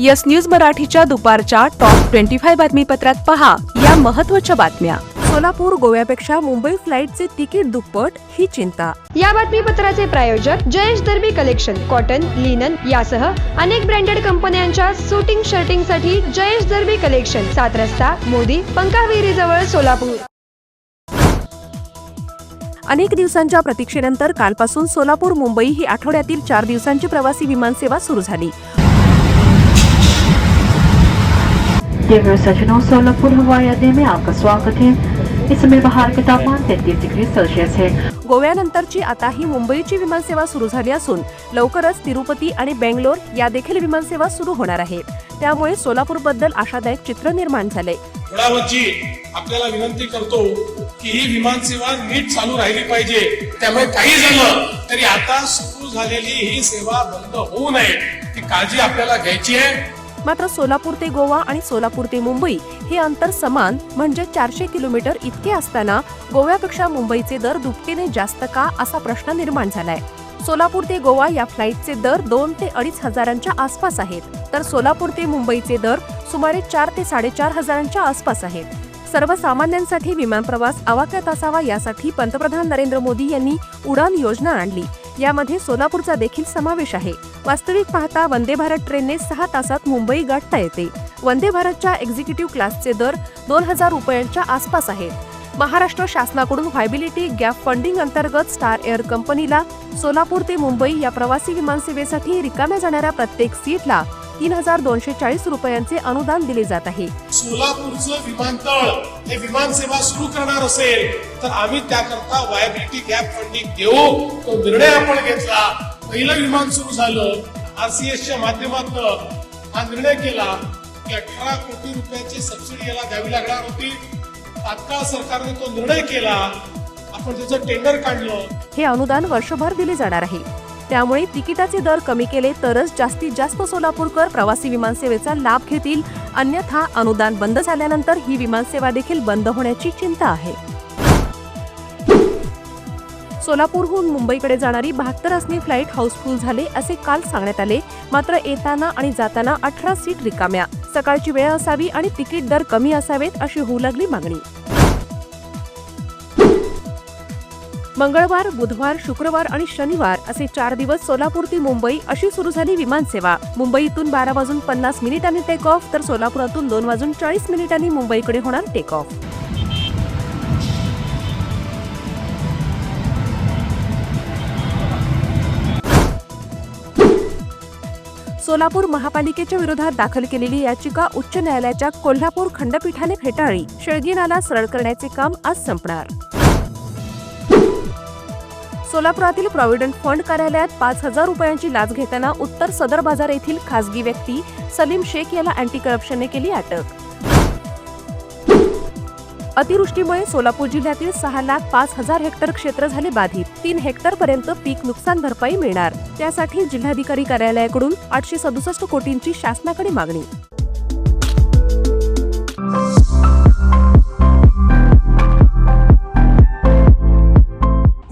Yes news मराठीच्या दुपारच्या top twenty five बातमीपत्रात पहा या महत्त्वाच्या बातम्या. सोलापूर गोव्यापेक्षा मुंबई फ्लाईटचे तिकीट दुप्पट ही चिंता. या बातमीपत्राचे प्रायोजक Jayesh Darbi collection cotton linen यासह अनेक ब्रँडेड कंपन्यांच्या सुटिंग शर्टिंगसाठी जयेश दर्बी कलेक्शन सात रस्ता मोदी पंकाविरी जवळ सोलापूर. अनेक दिवसांच्या प्रतीक्षेनंतर कालपासून सोलापूर मुंबई ही आठवड्यातील चार दिवसांची प्रवासी विमानसेवा सुरू झाली. दिव्य सज्जनों सोलापुर हवाई अड्डे में आपका स्वागत है। इस समय बाहर का तापमान 33 डिग्री सेल्सियस है। गोव्यानंतरची आता ही मुंबईची विमानसेवा सुरू झाली असून लवकरच तिरुपती आणि बेंगलोर या देखील विमानसेवा सुरू होणार आहे. त्यामुळे सोलापूरबद्दल आशादायक चित्र निर्माण झाले. आपल्याला विनंती करतो की ही विमानसेवा नीट चालू राहिली पाहिजे. त्यामुळे काही झालं तरी आता सुरू झालेली ही सेवा बंद होऊ नये. ती काळजी आपल्याला घ्यायची आहे. मात्र सोलापूर ते गोवा आणि सोलापूर ते मुंबई हे अंतर समान म्हणजे चारशे किलोमीटर इतके असताना गोव्यापेक्षा मुंबईचे दर दुपटीने जास्त का असा प्रश्न निर्माण झालाय. सोलापूर ते गोवा या फ्लाईटचे दर दोन ते अडीच हजारांच्या आसपास आहेत. तर सोलापूर ते मुंबईचे दर सुमारे चार ते साडेचार हजारांच्या आसपास आहेत. सर्वसामान्यांसाठी विमान प्रवास आवाक्यात असावा यासाठी पंतप्रधान नरेंद्र मोदी यांनी उडान योजना आणली. यामध्ये सोलापूरचा देखील समावेश आहे. वास्तविक पाहता वंदे भारत ट्रेनने सहा तासात मुंबई गाठता येते. वंदे भारतच्या एक्झिक्युटिव्ह क्लासचे दर दोन हजार रुपयांच्या आसपास आहेत. महाराष्ट्र शासनाकडून व्हायबिलिटी गॅप फंडिंग अंतर्गत स्टार एअर कंपनीला सोलापूर ते मुंबई या प्रवासी विमानसेवेसाठी रिकाम्या जाणाऱ्या प्रत्येक सीटला तीन हजार दोनशे चाळीस रुपयांचे अनुदान दिले जात आहे. सोलापूरचं विमानतळ हे विमानसेवा सुरू करणार असेल तर आम्ही त्याकरता व्हायबिलिटी गॅप फंडिंग देऊ. तो निर्णय आपण घेतला. पहिलं विमान सुरू झालं. आरसीएसच्या माध्यमातून हा निर्णय केला की अठरा कोटी रुपयाची सबसिडी याला द्यावी लागणार होती. तात्काळ सरकारने तो निर्णय केला. आपण त्याचं टेंडर काढलं. हे अनुदान वर्षभर दिले जाणार आहे. त्यामुळे तिकिटाचे दर कमी केले तरच जास्तीत जास्त सोलापूरकर प्रवासी विमानसेवेचा लाभ घेतील. अन्यथा अनुदान बंद झाल्यानंतर ही विमानसेवा देखील बंद होण्याची चिंता आहे. सोलापूरहून मुंबईकडे जाणारी बहात्तर असणी फ्लाईट हाऊसफुल झाले असे काल सांगण्यात आले. मात्र येताना आणि जाताना अठरा सीट रिकाम्या. सकाळची वेळ असावी आणि तिकीट दर कमी असावेत अशी होऊ लागली मागणी. मंगळवार बुधवार शुक्रवार आणि शनिवार असे चार दिवस सोलापूर ते मुंबई अशी सुरू झाली विमानसेवा मुंबईतून बारा वाजून पन्नास मिनिटांनी टेक ऑफ तर सोलापुरातून दोन वाजून चाळीस मिनिटांनी मुंबईकडे होणार टेक ऑफ सोलापूर महापालिकेच्या विरोधात दाखल केलेली याचिका उच्च न्यायालयाच्या कोल्हापूर खंडपीठाने फेटाळली. शेळगी नाला सरळ करण्याचे काम आज संपणार. सोलापुरातील प्रॉव्हिडंट फंड कार्यालयात पाच हजार रुपयांची लाच घेताना उत्तर सदर बाजार येथील खासगी व्यक्ती सलीम शेख याला अँटी करप्शनने केली अटक. अतिवृष्टीमुळे सोलापूर जिल्ह्यातील सहा लाख पाच हजार हेक्टर क्षेत्र झाले बाधित. तीन हेक्टर पर्यंत पीक नुकसान भरपाई मिळणार. त्यासाठी जिल्हाधिकारी कार्यालयाकडून आठशे सदुसष्ट कोटींची शासनाकडे मागणी.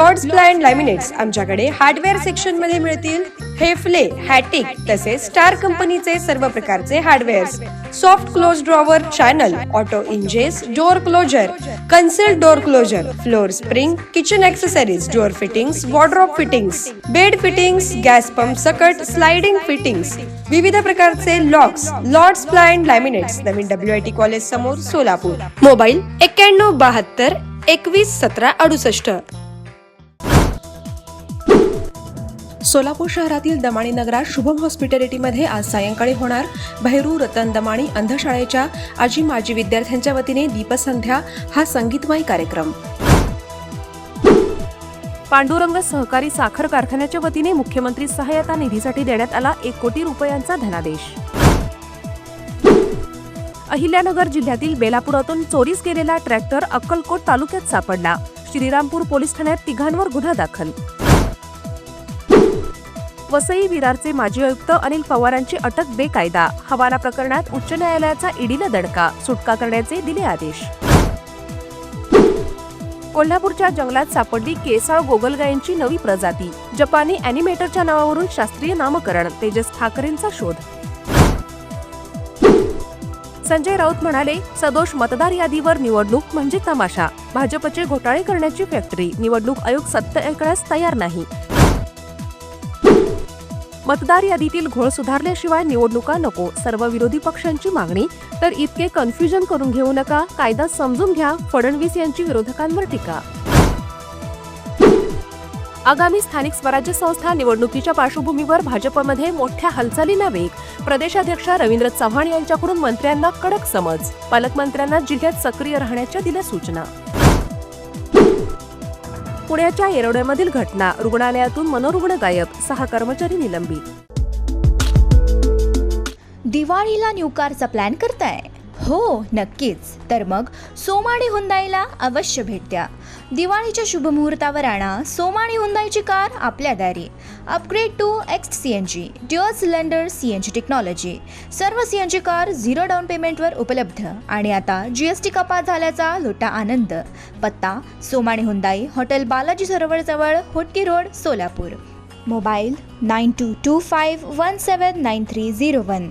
लॉर्ड्स ब्लाइंड लॅमिनेट्स आमच्याकडे हार्डवेअर सेक्शनमध्ये मिळतील. हेफले हॅटिक तसेच स्टार कंपनीचे सर्व प्रकारचे hardware soft close drawer channel auto hinges door closer concealed door closer floor spring kitchen accessories door fittings wardrobe fittings bed fittings gas pump सकट sliding fittings विविध प्रकारचे लॉक्स लॉर्ड्स ब्लाइंड लॅमिनेट्स नवीन W I T college समोर Solapur. Mobile एक्क्याण्णव बहात्तर एकवीस सतरा अडुसष्ट. सोलापूर शहरातील दमाणी नगरात शुभम हॉस्पिटॅलिटीमध्ये आज सायंकाळी होणार भैरू रतन दमाणी अंधशाळेच्या आजी माजी विद्यार्थ्यांच्या वतीने दीपसंध्या हा संगीतमय कार्यक्रम. पांडुरंग सहकारी साखर कारखान्याच्या वतीने मुख्यमंत्री सहायता निधीसाठी देण्यात आला एक कोटी रुपयांचा धनादेश. अहिल्यानगर जिल्ह्यातील बेलापुरातून चोरीस गेलेला ट्रॅक्टर अक्कलकोट तालुक्यात सापडला. श्रीरामपूर पोलीस ठाण्यात तिघांवर गुन्हा दाखल. वसई विरारचे माजी आयुक्त अनिल पवारांची अटक बेकायदा. हवाला प्रकरणात उच्च न्यायालयाचा ईडीला दडका. सुटका करण्याचे दिले आदेश. कोल्हापूरच्या जंगलात सापडली केसाळ गोगलगायांची नवी प्रजाती. जपानी अॅनिमेटरच्या नावावरून शास्त्रीय नामकरण. तेजस ठाकरेंचा शोध. संजय राऊत म्हणाले सदोष मतदार यादीवर निवडणूक म्हणजे तमाशा. भाजपचे घोटाळे करण्याची फॅक्टरी. निवडणूक आयोग सत्य ऐकण्यास तयार नाही. मतदार यादीतील घोळ सुधारल्याशिवाय निवडणुका नको सर्व विरोधी पक्षांची मागणी. तर इतके कन्फ्युजन करून घेऊ नका कायदा समजून घ्या फडणवीस यांची विरोधकांवर टीका. आगामी स्थानिक स्वराज्य संस्था निवडणुकीच्या पार्श्वभूमीवर भाजपमध्ये मोठ्या हालचालींना वेग. प्रदेशाध्यक्ष रवींद्र चव्हाण यांच्याकडून मंत्र्यांना कडक समज. पालकमंत्र्यांना जिल्ह्यात सक्रिय राहण्याच्या दिल्या सूचना. पुण्याच्या येरवड्यामधील घटना रुग्णालयातून मनोरुग्ण गायब सहा कर्मचारी निलंबित. दिवाळीला न्यू कारचा प्लॅन करताय? हो नक्कीच. तर मग सोमाणी हुंदाईला अवश्य भेट द्या. दिवाळीच्या शुभमुहूर्तावर आणा सोमाणी हुंदाईची कार आपल्या दारी. Upgrade to X C N G dual cylinder C N G technology सर्व C N G car zero down पेमेंटवर उपलब्ध. आणि आता जी एस टी कपात झाल्याचा लोटा आनंद. पत्ता Somani Hyundai hotel Balaji सरोवरजवळ Hotgi road Solapur. Mobile nine two two five one seven nine three zero one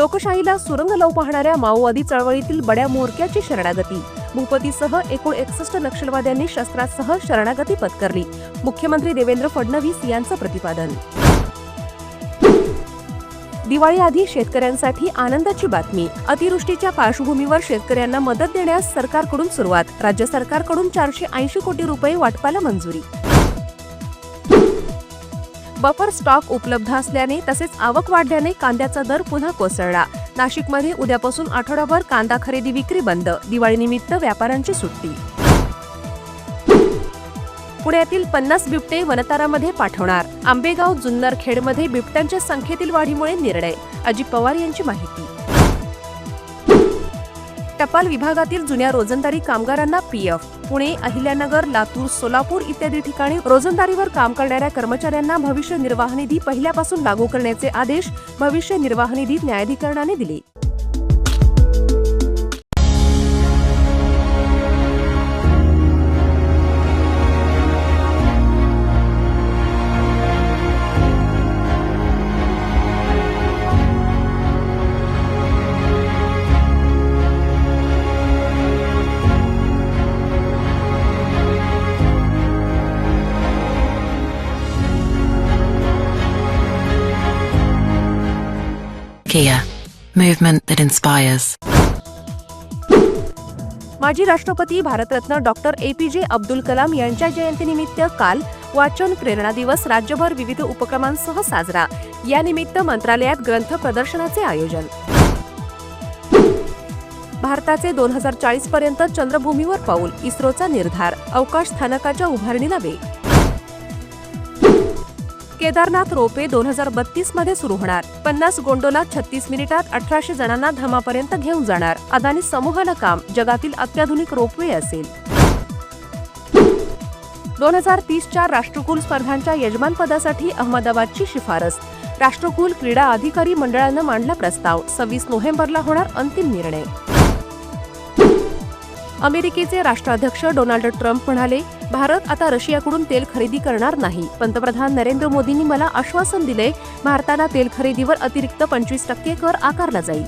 लोकशाहीला सुरंग लावू पाहणाऱ्या माओवादी चळवळीतील बड्या मोरक्याची शरणागती. भूपतीसह एकूण एकसष्ट नक्षलवाद्यांनी शस्त्रासह शरणागती पत्करली. मुख्यमंत्री देवेंद्र फडणवीस यांचं प्रतिपादन. दिवाळीआधी शेतकऱ्यांसाठी आनंदाची बातमी. अतिवृष्टीच्या पार्श्वभूमीवर शेतकऱ्यांना मदत देण्यास सरकारकडून सुरुवात. राज्य सरकारकडून चारशे ऐंशी कोटी रुपये वाटपाला मंजुरी. बफर स्टॉक उपलब्ध असल्याने तसेच आवक वाढल्याने कांद्याचा दर पुन्हा कोसळला. नाशिकमध्ये उद्यापासून आठवडाभर कांदा खरेदी विक्री बंद. दिवाळीनिमित्त व्यापाऱ्यांची सुट्टी. पुण्यातील पन्नास बिबटे वनतारामध्ये पाठवणार. आंबेगाव जुन्नर खेडमध्ये बिबट्यांच्या संख्येतील वाढीमुळे निर्णय. अजित पवार यांची माहिती. टपाल विभागातील जुन्या रोजंदारी कामगारांना पीएफ. पुणे अहिल्यानगर लातूर सोलापूर इत्यादी ठिकाणी रोजंदारीवर काम करणाऱ्या कर्मचाऱ्यांना भविष्य निर्वाह निधी पहिल्यापासून लागू करण्याचे आदेश भविष्य निर्वाह निधी न्यायाधिकरणाने दिले. Kia, movement that inspires. माजी राष्ट्रपती भारतरत्न डॉक्टर ए पी जे अब्दुल कलाम यांच्या जयंतीनिमित्त काल वाचन प्रेरणा दिवस राज्यभर विविध उपक्रमांसह साजरा. यानिमित्त मंत्रालयात ग्रंथ प्रदर्शनाचे आयोजन. भारताचे दोन हजार चाळीस पर्यंत चंद्रभूमीवर पाऊल इस्रोचा निर्धार अवकाश स्थानकाच्या उभारणीला वेग. केदारनाथ रोपे दोन हजार बत्तीसमध्ये सुरू होणार. पन्नास गोंडोला छत्तीस मिनिटात अठराशे जणांना धामापर्यंत घेऊन जाणार. अदानी समूहानं काम जगातील अत्याधुनिक रोपवे असेल. दोन हजार तीसच्या राष्ट्रकुल स्पर्धांच्या यजमानपदासाठी अहमदाबादची शिफारस. राष्ट्रकुल क्रीडा अधिकारी मंडळानं मांडला प्रस्ताव. सव्वीस नोव्हेंबरला होणार अंतिम निर्णय. अमेरिकेचे राष्ट्राध्यक्ष डोनाल्ड ट्रम्प म्हणाले भारत आता रशियाकडून तेल खरेदी करणार नाही. पंतप्रधान नरेंद्र मोदींनी मला आश्वासन दिले भारताला तेल खरेदीवर अतिरिक्त पंचवीस टक्के कर आकारला जाईल.